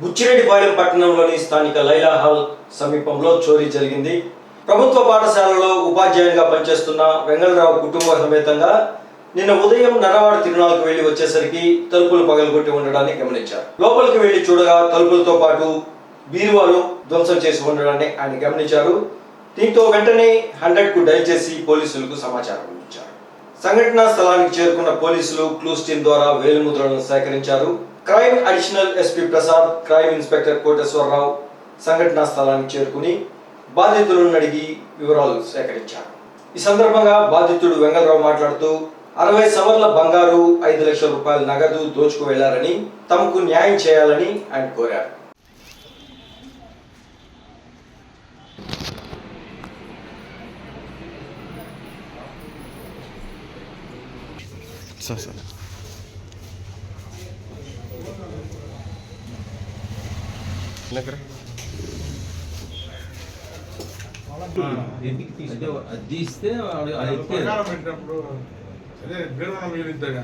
బుచ్చిరెడ్డిపాలెం పట్టణంలోని స్థానిక లైలా హాల్ సమీపంలో చోరీ జరిగింది. ప్రభుత్వ పాఠశాలలో ఉపాధ్యాయునిగా పనిచేస్తున్న వెంగళరావు కుటుంబ సమేతంగా నిన్న ఉదయం నరవాడ తిరునాళ్ళకు వెళ్ళి వచ్చేసరికి తలుపులు పగలగొట్టి ఉండడాన్ని గమనించారు. లోపలికి వెళ్ళి చూడగా తలుపులతో పాటు బీరువాలు ధ్వంసం చేసి ఉండడాన్ని ఆయన గమనించారు. దీంతో వెంటనే హండ్రెడ్కు డైల్ చేసి పోలీసులకు సమాచారం అందించారు. సంఘటనా స్థలానికి చేరుకున్న పోలీసులు క్లూస్ టీం ద్వారా వేలిముద్రలను సేకరించారు. Crime additional SP Prasad crime inspector Koteswararao సంఘటనా స్థలానికి చేరుకుని బాధితులను అడిగి వివరాలు సేకరించారు. ఈ సందర్భంగా బాధితుడు వెంగళరావు మాట్లాడుతూ అరవై సవర్ల బంగారు ఐదు లక్షల రూపాయల నగదు దోచుకు వెళ్ళారని తమకు న్యాయం చేయాలని ఆయన కోరారు. సార్. దగ్గర ఎందుకు తీస్తే అది అదే బీరమణ మీరు ఇద్దరు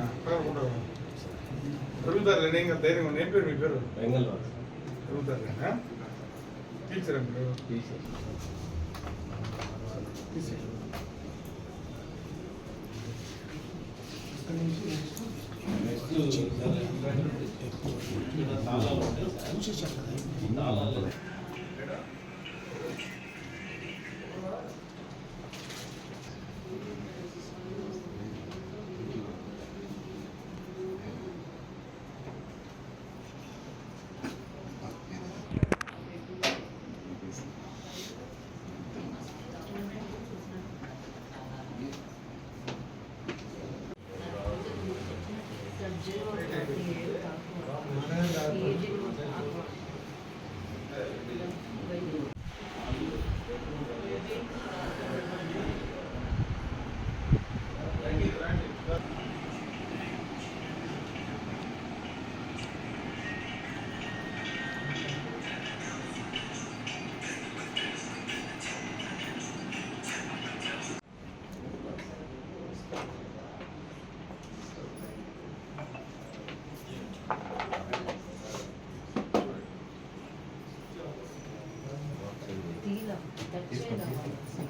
నేను ఇంకా ధైర్యం. ఏం పేరు మీ పేరు వెంగళరావు చదువుతారు టీచర్ చూసి చెప్పదు Thank you. మీరు తీసే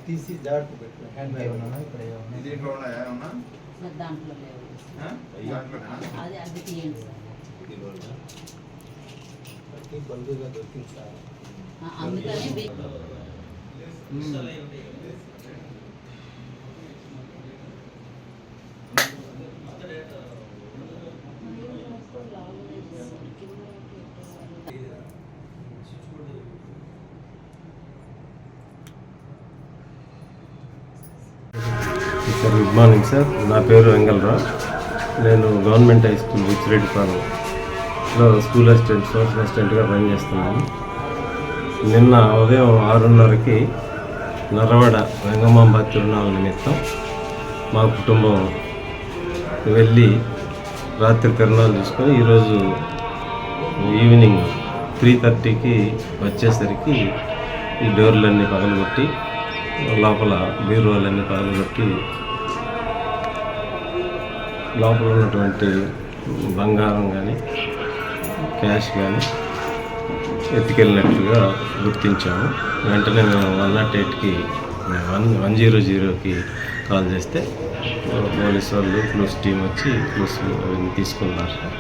తీసి జాగ్రత్త పెట్టు హ్యాండ్ బ్యాగ్ ఉన్నా ఇక్కడ ఏమన్నా దీంట్లో ఉన్నాయా ఏమన్నా సార్ దాంట్లో లేవు ఆ? దాంట్లోనా? అది అది తీయండి సార్ ప్రతి బల్బుగా దొరికింది సార్ ఆ, అందుకని సార్ గుడ్ మార్నింగ్ సార్. నా పేరు వెంగళరావు. నేను గవర్నమెంట్ హై స్కూల్ విచ్చిరెడ్డిపాలెంలో స్కూల్ అసిస్టెంట్ సోషల్ అసిస్టెంట్గా పనిచేస్తున్నాను నిన్న ఉదయం ఆరున్నరకి నర్రవాడ వెంగమాంబ తిరునాళ్ళ నిమిత్తం మా కుటుంబం వెళ్ళి రాత్రి తిరునాళ్ళు చూసుకొని ఈరోజు ఈవినింగ్ త్రీ థర్టీకి వచ్చేసరికి ఈ డోర్లన్నీ పగలగొట్టి లోపల బీరువాలన్నీ పగలగొట్టి లోపల ఉన్నటువంటి బంగారం కానీ క్యాష్ కానీ ఎత్తుకెళ్ళినట్లుగా గుర్తించాము. వెంటనే మేము వన్ నాట్ ఎయిట్కి వన్ వన్ జీరో జీరోకి కాల్ చేస్తే పోలీస్ వాళ్ళు క్లూస్ టీం వచ్చి క్లూస్ అవన్నీ తీసుకున్నారు సార్.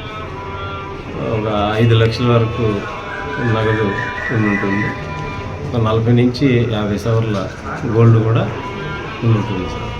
ఒక ఐదు లక్షల వరకు నగదు ఉంటుంది ఒక నలభై నుంచి యాభై సవర్ల గోల్డ్ కూడా ఉంటుంది సార్.